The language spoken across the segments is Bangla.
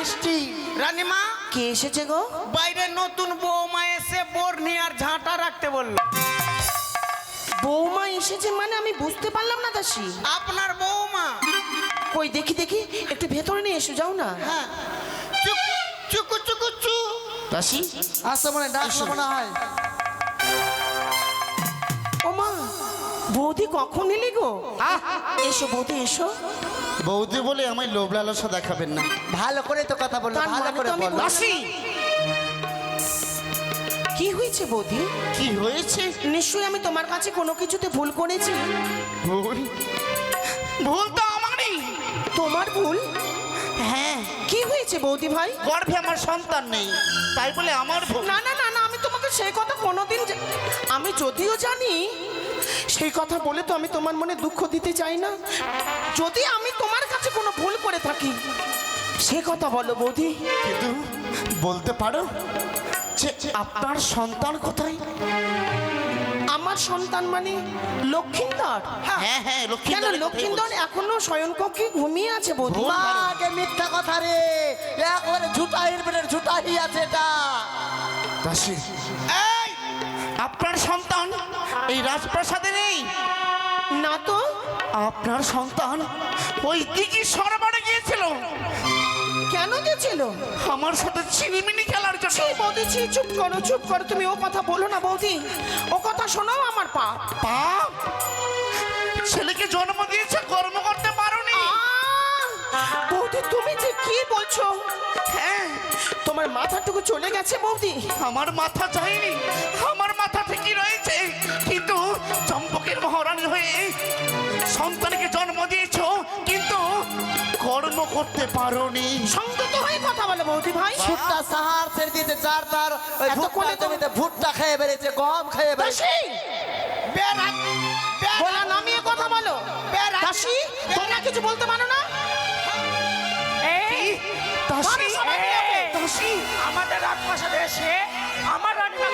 বৃষ্টি রানীমা কে এসেছে গো? বাইরে নতুন বৌমা এসে বোর নিয়ে আর ঝাঁটা রাখতে বলল। বৌমা এসেছে মানে আমি বুঝতে পারলাম না দাসী। আপনার বৌমা। কই দেখি দেখি একটু ভেতরে নিয়ে এসো যাও না। হ্যাঁ। চুক চুকু চুকু চু। দাসি? আসতে মনে ডাকলো মনে হয়। ও মা বৌদি কখন এলি গো? আহ! এসো বৌদি এসো। বৌদি বলে আমায় লোভ লালসা দেখাবেন না। ভালো করে তো কথা বলল তার ভালো মানে করে তো আমি বলো। কি হয়েছে বৌদি? কি হয়েছে? নিশ্চয়ই আমি তোমার কাছে কোনো কিছুতে ভুল করেছি। ভুল? ভুল তো আমারই তোমার ভুল? হ্যাঁ। কি হয়েছে বৌদি ভাই? গর্ভে আমার সন্তান নেই তাই বলে আমার ভুল। না না না না আমি তোমাকে সেই কথা কোনোদিন জা- আমি যদিও জানি সেই কথা বলে তো আমি তোমার মনে দুঃখ দিতে চাই না? যদি আমি তোমার কাছে কোনো ভুল করে থাকি সে কথা বলো বৌদি। কিন্তু বলতে পারো যে আপনার সন্তান কোথায়? আমার সন্তান মানে লক্ষিন্দর। হ্যাঁ। হ্যাঁ কেন লক্ষ্মী লক্ষিন্দর এখনও শয়নকক্ষে ঘুমিয়ে আছে বৌদি? মা আগে মিথ্যা কথা রে। একবারে ঝুটা হিরবেনের ঝুটাই আছে এটা। দাসী আপনার সন্তান এই রাজপ্রাসাদে নেই? না তো। আপনার সন্তান ওই দিঘি সরবারে গিয়েছিল। কেন গেছিল আমার সাথে চিনিমিনি খেলার জন্য। বৌদি ছি, চুপ করো চুপ করো তুমি ও কথা বলো না বৌদি। ও কথা শোনাও আমার পা। পাপ ছেলেকে জন্ম দিয়েছে কর্ম করতে পারোনি। বৌদি তুমি যে কি বলছো? তোমার মাথাটুকু চলে গেছে বৌদি। আমার মাথা চাইনি। আমার মাথা ঠিকই রয়েছে। কিন্তু চম্পকের মহারানী হয়ে সন্তানকে জন্ম দিয়েছ কিন্তু কর্ম করতে পারোনি। সংযত হয়ে কথা বলো বৌদি ভাই। ভুট্টা সাহার ছেড়ে দিতে চার তার ওই এত ভুট্টা জমিতে ভুট্টা খেয়ে বেড়েছে গম খেয়ে বেড়েছে। গলা নামিয়ে কথা বলো। তোমরা কিছু বলতে পারো না? কি? দাসী? দাসী আমাদের রাজপ্রাসাদে এসে আমার রানীমা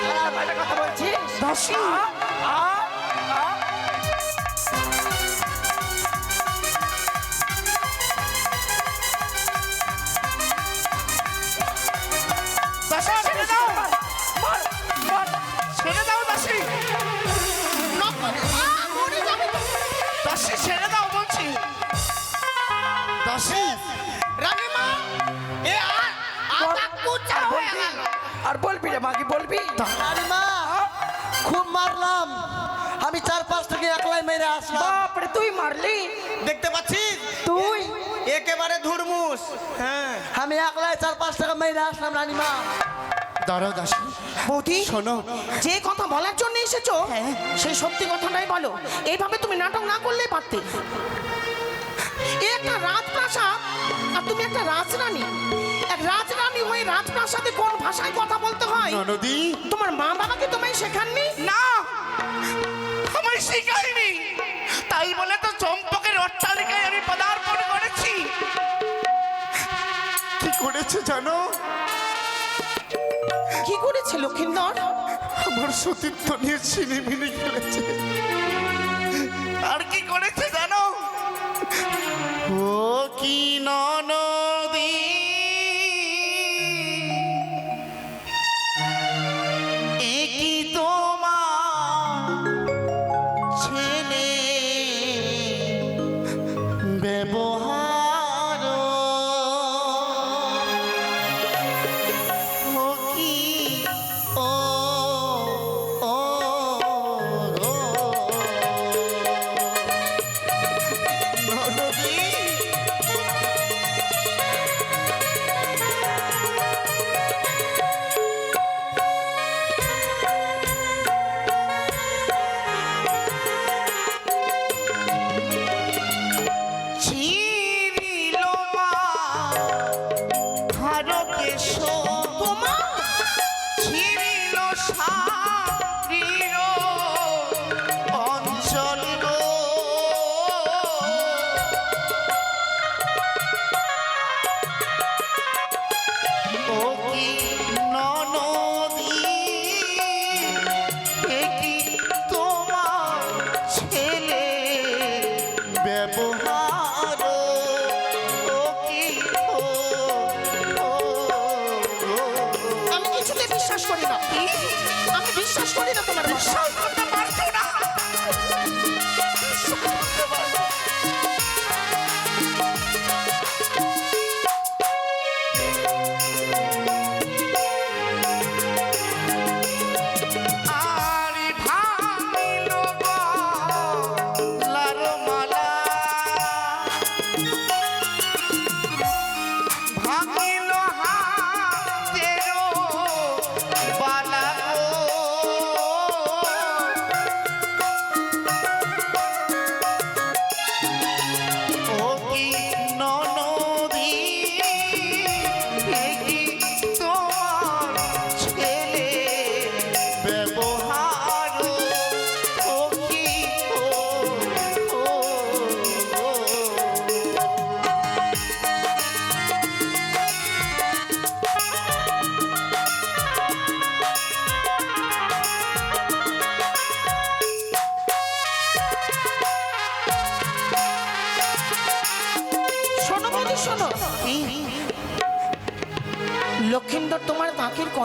কথা বলছি বলছিস দাসী বাপরে তুই মারলি? দেখতে পাচ্ছিস? তুই? একেবারে ধুরমুস হ্যাঁ। আমি একলাই চার পাঁচ টাকা মেরে আসলাম রানীমা। দাঁড়াও দাসী। বৌদি শোনো। যে কথা বলার জন্য এসেছ সেই সত্যি কথাটাই বলো। এইভাবে তুমি নাটক না করলেই পারতে। এ একটা রাজপ্রাসাদ আর তুমি একটা রাজরানী। এক রাজরানী হয়ে রাজপ্রাসাদে কোন ভাষায় কথা বলতে হয়? ননদী। তোমার মা বাবা কি তোমায় শেখাননি? না। আমায় শিখায়নি। তাই বলে তো চম্পকের অট্টালিকায় আমি পদার্পণ করেছি। কি করেছে জানো? কি করেছে লক্ষিন্দর? আমার সতীর্থ নিয়ে ছিনিমিনি খেলেছে। আর কি করেছে জানো? ও কি ননদী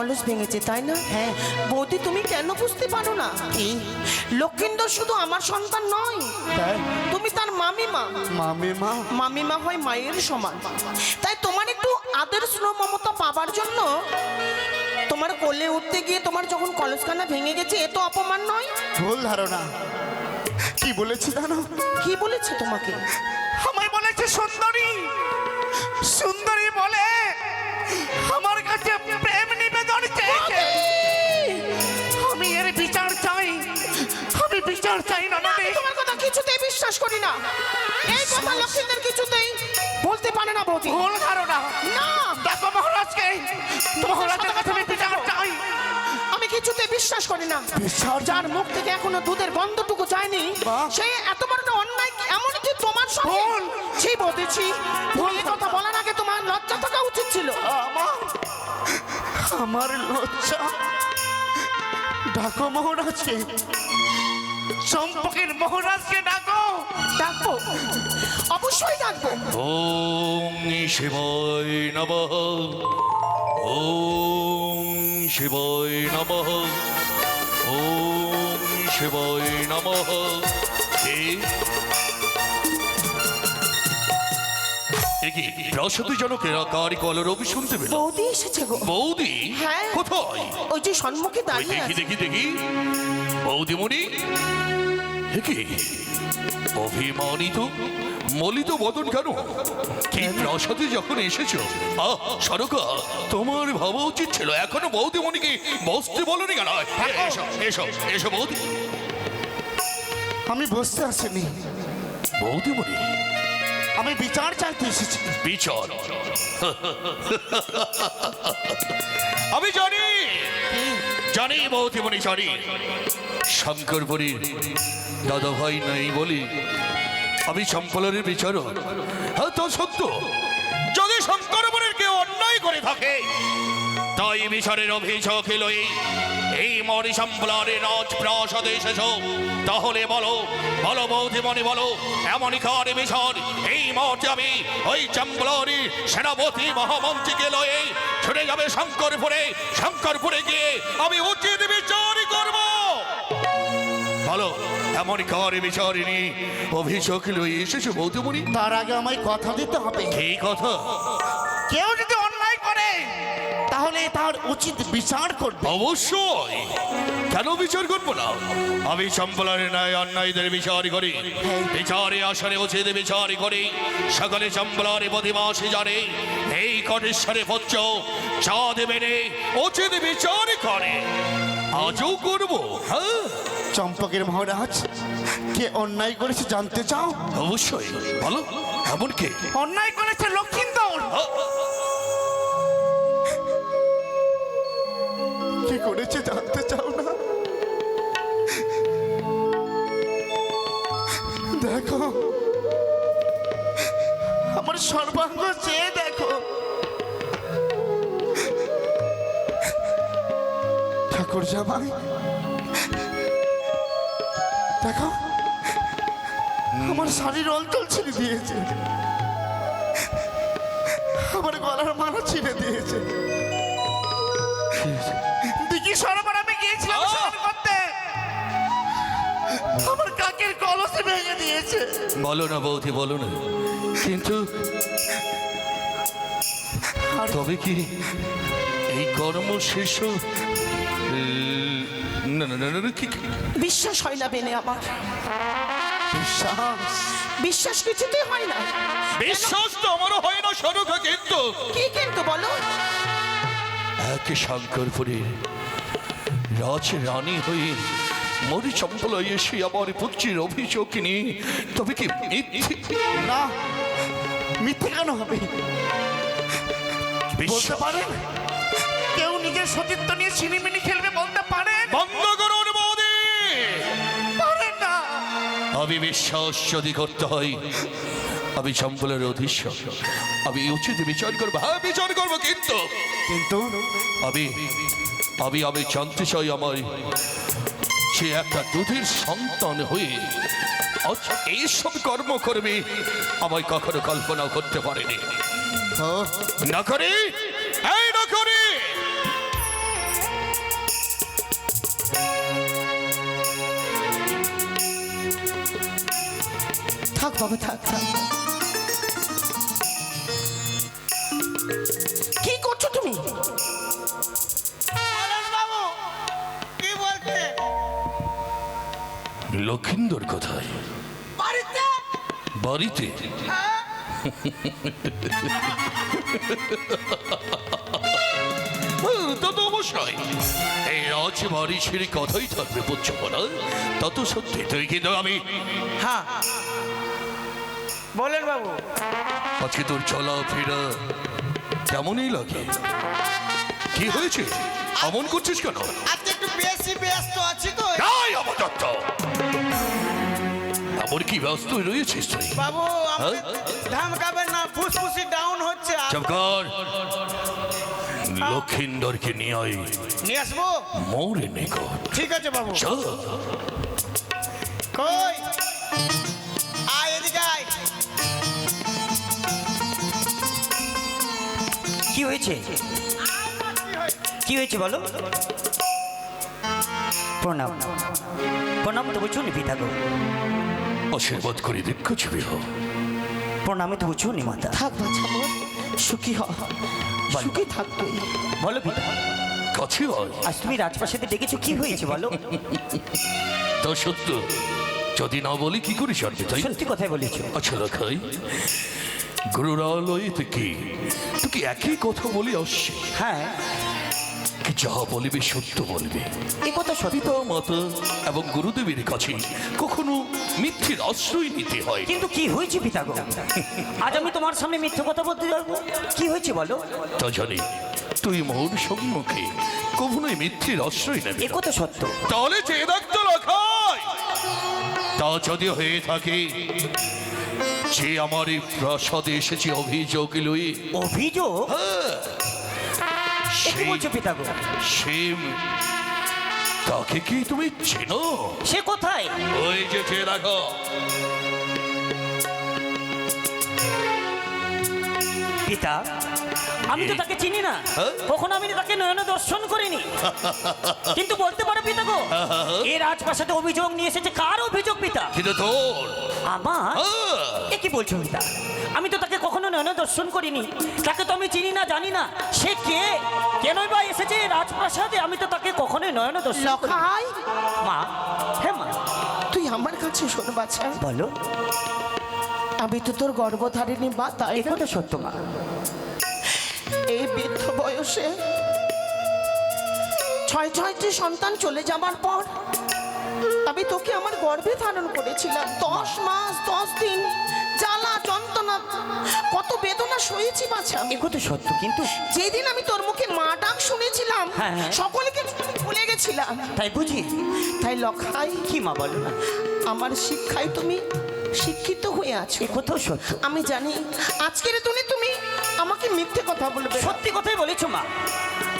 কলস ভেঙেছে তাই না? হ্যাঁ। বৌদি তুমি কেন বুঝতে পারো না? লক্ষিন্দর শুধু আমার সন্তান নয়। তুমি তার মামিমা। মামিমা? মামিমা হয় মায়ের সমান। তাই তোমার একটু আদর স্নেহ মমতা পাবার জন্য তোমার কোলে উঠতে গিয়ে তোমার যখন কলসখানা ভেঙে গেছে এ তো অপমান নয়? ভুল ধারণা। কি বলেছি জানো? কি বলেছে তোমাকে? আমায় বলেছে সুন্দরী। সুন্দরী বলে বিশ্বাস করি না। এই কথা লক্ষ্মীদের কিছুতেই বলতে পারে না বৌদি ভুল ধারণা। না। দেখো মহারাজকে মহারাজের কাছে আমি বিচার চাই। আমি কিছুতে বিশ্বাস করি না। যার মুখ থেকে এখনও দুধের গন্ধটুকু যায়নি। সে এত বড় অন্যায় এমনকি তোমার সঙ্গে। ছি বলেছি ভুল কথা বলার আগে তোমার লজ্জা থাকা উচিত ছিল। আমার আমার লজ্জা? ডাকো মহারাজকে চম্পকের মহারাজকে ডাকো। ডাকবো? অবশ্যই ডাকবো। ওম শিবায় নমঃ। ওম শিবায় নমঃ। ওম শিবায় নমঃ। প্রসূতি জনকেরা কারি কলর অভি শুনতে পেল? বৌদি এসেছে গো। বৌদি? হ্যাঁ। কোথায়? ওই যে সম্মুখে দাঁড়িয়ে দেখি দেখি দেখি। বৌদিমণি? কি? অভিমানিত মলিত বদন কেন? কি প্রসাদে যখন এসেছ? আহ সরকা তোমার ভাবা উচিত ছিল। এখনও বৌদিমণিকে বসতে বলনি কেন? এসো এসো এসো বৌদি। আমি বসতে আসিনি। বৌদিমণি? আমি বিচার চাইতে এসেছি। বিচার? আমি জানি। জানি বৌদিমণি জানি। শঙ্করপুরীর দাদা ভাই নাই বলি। আমি সম্পলনের বিচারক। হ্যাঁ তো সত্য। যদি শঙ্করপুরের কেউ অন্যায় করে থাকে, তাই বিচারের অভিযোগ এলো এই। মরি সম্পলনের রাজ প্রাসাদে এসেছ। তাহলে বলো বলো বৌদিমণি বলো, এমনই কার বিচার? এই মর্তে আমি ওই চম্পলরি সেনাপতি মহামন্ত্রীকে লয়ে ছুটে যাবে শঙ্করপুরে। শঙ্করপুরে গিয়ে আমি উচিত বিচারই করব। বলো এমন কার বিচারিনী অভিযোগ লয়ে এসেছ বৌদিমণি তার আগে আমায় কথা দিতে হবে। এই কথা? কেউ যদি অন্যায় করে তাহলে তার উচিত বিচার করবে। অবশ্যই। কেন বিচার করব না? আমি সম্পলারে ন্যায় অন্যায়দের বিচার করি। বিচারে আসরে উচিত বিচার করি। সকলে সম্পলারে প্রতিমাসে জানে। এই কটেশ্বরে পচ্চ চা দেবে রে উচিত বিচার করে। আজও করব। হ্যাঁ চম্পকের মহারাজ কে অন্যায় করেছে জানতে চাও? অবশ্যই বলো এমন কে? অন্যায় করেছে লক্ষিন্দর। কি করেছে জানতে চাও? পারে দেখো আমার শাড়ির অঞ্চল ছিঁড়ে দিয়েছে। আমার গলার মালা ছিঁড়ে দিয়েছে। দিঘি সরোবর আমি গিয়েছিলাম আমার কাকের কলসে ভেঙে দিয়েছে। বলো না বৌদি বলো না। কিন্তু তবে কি এই কর্ম শিশু না না না না, না কি কি? বিশ্বাস হয় না বেনে আমার। বিশ্বাস? বিশ্বাস কিছুতেই হয় না। বিশ্বাস তো আমারও হয় না সরক কিন্তু। কি কিন্তু বলো? এক শঙ্করপুরের রাজ রানী হয়ে মরি চম্পল এসে আমার পুত্রের অভিযোগ নিয়ে তবে কি মিথ্যে? না মিথ্যে কেন হবে? বলতে পারেন? কেউ নিজের সতীত্ব নিয়ে ছিনিমিনি খেলবে বলতে পারেন? আমি বিশ্বাস যদি করতে হয় আমি চম্পলের অধীশ্বর আমি উচিত বিচার করব। হ্যাঁ বিচার করব কিন্তু। কিন্তু? আমি আমি আমি জানতে চাই আমার সে একটা দুধের সন্তান হয়ে এইসব কর্ম করবে আমায় কখনো কল্পনা করতে পারেনি। না করে? বাবা থাক কি করছ তুমি? লক্ষিন্দর কোথায়? বাড়িতে? বাড়িতে? হুম, তা তো অবশ্যই এই রাজ বাড়ি ছেড়ে কথাই থাকবে বুঝছ বলা? তত সত্যি তুই কিন্তু আমি? হ্যাঁ। বলেন বাবু। আজকে তোর চলা ফেরা কেমনই লাগে? কি হয়েছে? অমন করছিস কেন? আজকে একটু বেশি ব্যস্ত আছি তো। নাই আমার দত্ত। এমন কি ব্যস্ত রয়েছিস তুই? বাবু আমাকে ধামকাবেন না ফুসফুসি ডাউন হচ্ছে চমকার লক্ষিন্দরকে নিয়ে আয়। নিয়ে আসব? মোরে নিকট ঠিক আছে বাবু। চল। কই? কি হয়েছে? কি হয়েছে বলো? প্রণাম। প্রণাম তো বুঝুনি পিতা গো। আশীর্বাদ করি দীর্ঘ ছবি হোক। প্রণামে তো বুঝুনি মাতা থাক বাছা মোর সুখী হ। সুখী থাক তুই বলো পিতা। কাছে আজ তুমি রাজপ্রাসাদে ডেকেছো কি হয়েছে বলো? তা সত্য। যদি না বলি কি করে জানবে সত্যি কথাই বলেছ। আচ্ছা রাখাই গুরুরালয় থেকে তুই কি একই কথা বলে আসছি হ্যাঁ। যা বলবে সত্য বলবে। এ কথা পিতা মাতা এবং গুরুদেবের কাছে কখনো মিথ্যের আশ্রয় নিতে হয়। কিন্তু কি হয়েছে পিতা গো? আজ আমি তোমার সামনে মিথ্যে কথা বলতে যাব। কি হয়েছে বলো? তা জানি। তুই মোর সম্মুখে কখনোই মিথ্যের আশ্রয় নেবে এ কথা সত্য। তাহলে যে ডাক্তার রাখাই তা যদি হয়ে থাকে যে আমার এই প্রাসাদে এসেছে অভিযোগ লই। অভিযোগ? এ বলছো গো। সে তাকে কি তুমি চেনো? সে কোথায়? ওই যে যে রাখো পিতা আমি তো তাকে চিনি না। হ্যাঁ? কখনো আমি তাকে নয়ন দর্শন করিনি। কিন্তু বলতে পারো পিতা গো এই রাজপ্রাসাদে অভিযোগ নিয়ে এসেছে। কার অভিযোগ পিতা? কিন্তু তোর। আমার। এ কি বলছো পিতা আমি তো তাকে কখনো নয়ন দর্শন করিনি। তাকে তো আমি চিনি না জানি না। সে কে? কেনই বা এসেছে রাজপ্রাসাদে? আমি তো তাকে কখনোই নয়ন দর্শন। লখাই মা হ্যাঁ মা। তুই আমার কাছে শোন বাছা। বলো। আমি তো তোর গর্ভধারিণী মা তাই? কথা সত্য মা। এই বৃদ্ধ বয়সে ছয় ছয়টি সন্তান চলে যাবার পর আমি তোকে আমার গর্ভে ধারণ করেছিলাম। দশ মাস দশ দিন। জ্বালা যন্ত্রণা কত বেদনা সয়েছি বাছা। এ কথা সত্য কিন্তু যেদিন আমি তোর মুখে মা ডাক শুনেছিলাম হ্যাঁ, হ্যাঁ। সকলকে ভুলে গেছিলাম। তাই বুঝি? তাই লখাই। কি মা বলো না? আমার শিক্ষায় তুমি শিক্ষিত হয়ে আছো। এ কথাও সত্য। আমি জানি আজকের দিনে তুমি আমাকে মিথ্যে কথা বলবে না। সত্যি কথাই বলেছ মা।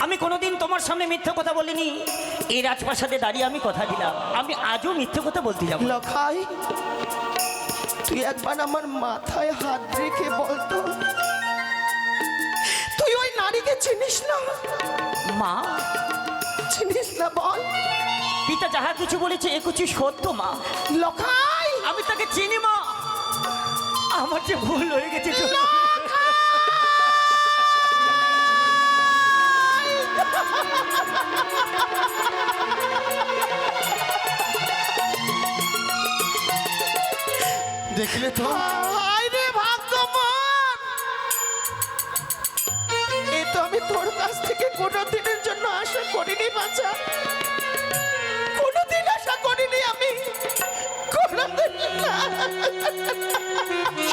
আমি কোনোদিন তোমার সামনে মিথ্যে কথা বলিনি। এই রাজপ্রাসাদে দাঁড়িয়ে আমি কথা দিলাম। আমি আজও মিথ্যে কথা বলতে যাব। না। লখাই তুই একবার আমার মাথায় হাত রেখে বলতো তুই ওই নারীকে চিনিস না? মা? চিনিস না বল। পিতা যাহা কিছু বলেছে এ কিছু সত্য মা। লখাই! আমি তাকে চিনি মা। আমার যে ভুল হয়ে গেছে দেখলে তো? ভাগ্যবান! এ তো আমি তোর কাছ থেকে কোনো দিনের জন্য আশা করিনি বাচ্চা কোনোদিন আশা করিনি আমি।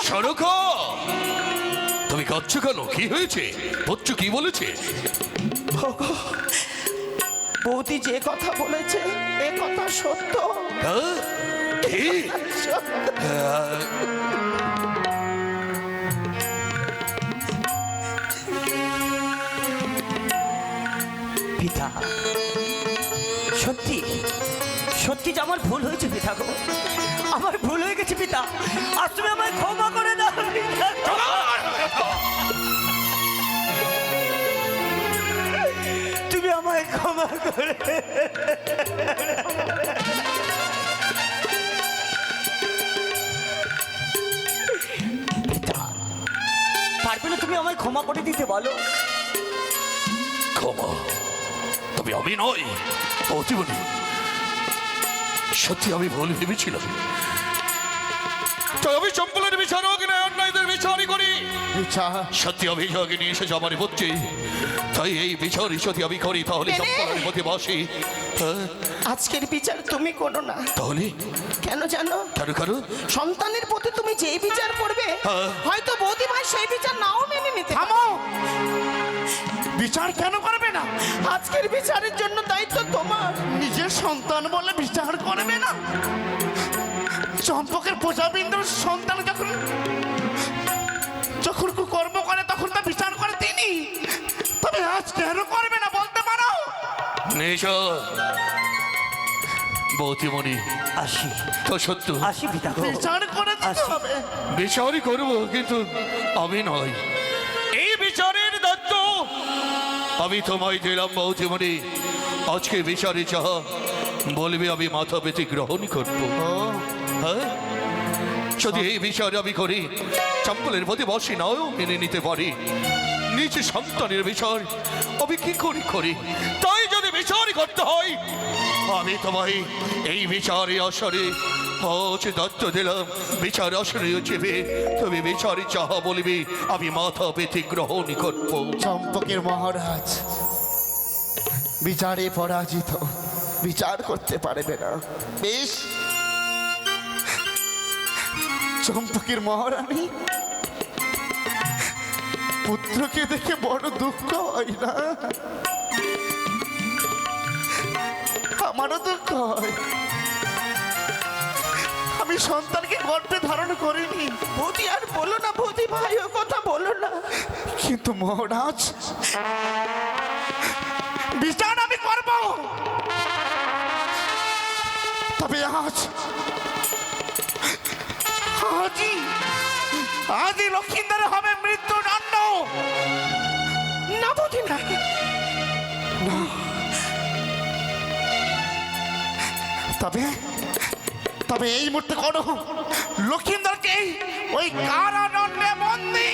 সরক তুমি কাঁদছো কেন? কি হয়েছে? বচ্চু কি বলেছে? বৌদি যে কথা বলেছে এ কথা সত্য। হ্যাঁ? পিতা, সত্যি সত্যি যে আমার ভুল হয়েছে পিতা গো। আমার ভুল হয়ে গেছে পিতা। আর তুমি আমায় ক্ষমা করে দাও। তুমি আমায় ক্ষমা করে ক্ষমা করে দিতে বলো। ক্ষমা? তবে আমি নই অতিবনি। সত্যি আমি ভুল ভেবেছিলাম। তাই আমি চম্পলের বিচারক না অন্যায়দের বিচারই করি। সত্যি অভিযোগে নিয়ে এসেছে আমার তাই এই বিচার যদি আমি করি তাহলে এনে। চম্পলের মধ্যে বসি হ্যাঁ, আজকের বিচার তুমি করো না। তাহলে? কেন জানো? কেন কেন সন্তানের প্রতি তুমি যেই বিচার করবে হ্যাঁ। হয়তো বৌদি ভাই সেই বিচার নাও মেনে নিতে। থামো। বিচার কেন করবে না? আজকের বিচারের জন্য দায়িত্ব তোমার। নিজের সন্তান বলে বিচার করবে না? চম্পকের প্রজাবিন্দুর সন্তান যখন যখন কর্ম করে নেশা বৌতিমণি আসি। তো সত্য। আসি পিতা গো। বিচার করে দিতে আসি। হবে। বিচারই করব কিন্তু আমি নয় এই বিচারের দত্ত আমি তোমায় দিলাম বৌদিমণি। আজকে বিচারে বলবে আমি মাথা পেতে গ্রহণ করব। হ্যাঁ? যদি এই বিচারে আমি করি চম্পলের প্রতি বসে নাও মেনে নিতে পারি। নিজ সন্তানের বিচার আমি কি করি করি? তাই করতে হয়। আমি তোমায় এই বিচারে আসরে দত্ত দিলাম। বিচার আসরে চেপে তুমি বিচারে বলবে আমি মাথা পেতে গ্রহণ করব। চম্পকের মহারাজ বিচারে পরাজিত। বিচার করতে পারবে না। বেশ। চম্পকের মহারানী পুত্রকে দেখে বড় দুঃখ হয় না। আমারও দুঃখ আমি সন্তানকে গর্বে ধারণ করিনি। বৌদি আর বলো না বৌদি ভাই, ও কথা বলো না। কিন্তু মহারাজ, বিচার আমি করব। তবে আজ, আজই আজই লক্ষিন্দর হবে মৃত্যুদণ্ড। না বৌদি না। তবে তবে এই মুহূর্তে করো লক্ষিন্দরকে ওই কারাদণ্ডে বন্দি।